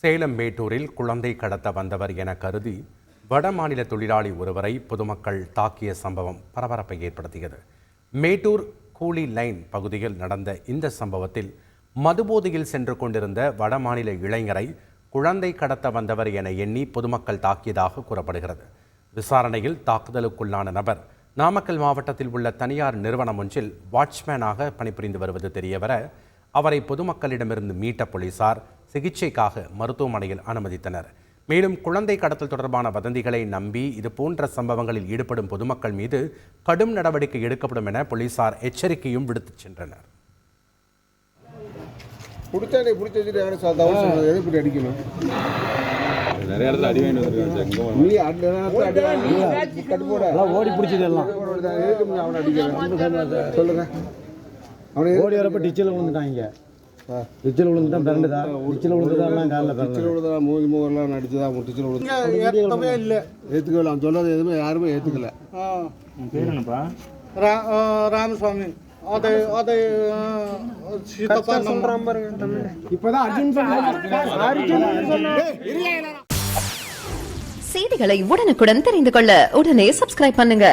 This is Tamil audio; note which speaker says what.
Speaker 1: சேலம் மேட்டூரில் குழந்தை கடத்த வந்தவர் என கருதி வடமாநில தொழிலாளி ஒருவரை பொதுமக்கள் தாக்கிய சம்பவம் பரபரப்பை ஏற்படுத்தியது. மேட்டூர் கூலி லைன் பகுதியில் நடந்த இந்த சம்பவத்தில் மதுபோதையில் சென்று கொண்டிருந்த வடமாநில இளைஞரை குழந்தை கடத்த வந்தவர் என எண்ணி பொதுமக்கள் தாக்கியதாக கூறப்படுகிறது. விசாரணையில் தாக்குதலுக்குள்ளான நபர் நாமக்கல் மாவட்டத்தில் உள்ள தனியார் நிறுவனம் ஒன்றில் வாட்ச்மேனாக பணிபுரிந்து வருவது தெரியவர அவரை பொதுமக்களிடமிருந்து மீட்ட போலீசார் சிகிச்சைக்காக மருத்துவமனையில் அனுமதித்தனர். மேலும் குழந்தை கடத்தல் தொடர்பான வதந்திகளை நம்பி இது போன்ற சம்பவங்களில் ஈடுபடும் பொதுமக்கள் மீது கடும் நடவடிக்கை எடுக்கப்படும் என போலீசார் எச்சரிக்கையும் விடுத்துச் சென்றனர்.
Speaker 2: பிடிச்சா நீ பிடிச்சி வச்சுட்டு யாரும் சா- தவறு செய்யணும். எதுக்கு இப்படி அடிக்கணும்?
Speaker 3: நிறைய இடத்துல அடி வாங்கிட்டு வந்திருக்காங்க சார். இங்கே
Speaker 2: நீ அந்த நேரத்துல அடி வாங்கி கட்டு போட
Speaker 4: ஓடி பிடிச்சது எல்லாம்.
Speaker 2: எதுக்கு நீ அவனை அடிக்கிறேன் சொல்லுங்க. அவனை எதுக்கு
Speaker 4: ஓடி வரப்ப டிச்சில் விழுந்துட்டாங்க டிச்சில் விழுந்துட்டான் பிறண்டுதா டிச்சில் விழுந்துதான் காலில் பிறந்து
Speaker 2: டிச்சில் விழுதா மூஞ்சி முகர்லாம் நடிச்சுதான் அவன் டிச்சில் விழுது
Speaker 5: ஏற்கனவே இல்லை.
Speaker 2: ஏற்றுக்கல அவன் சொன்னது எதுவுமே யாருமே ஏற்றுக்கல
Speaker 5: ரா- ஆ, ராமசாமி. அதை அதை ஆ, சீதப்பா நம்ம
Speaker 4: இப்போதான் அர்ஜுன்
Speaker 6: செய்திகளை உடனுக்குடன் தெரிந்து கொள்ள உடனே சப்ஸ்கிரைப் பண்ணுங்க.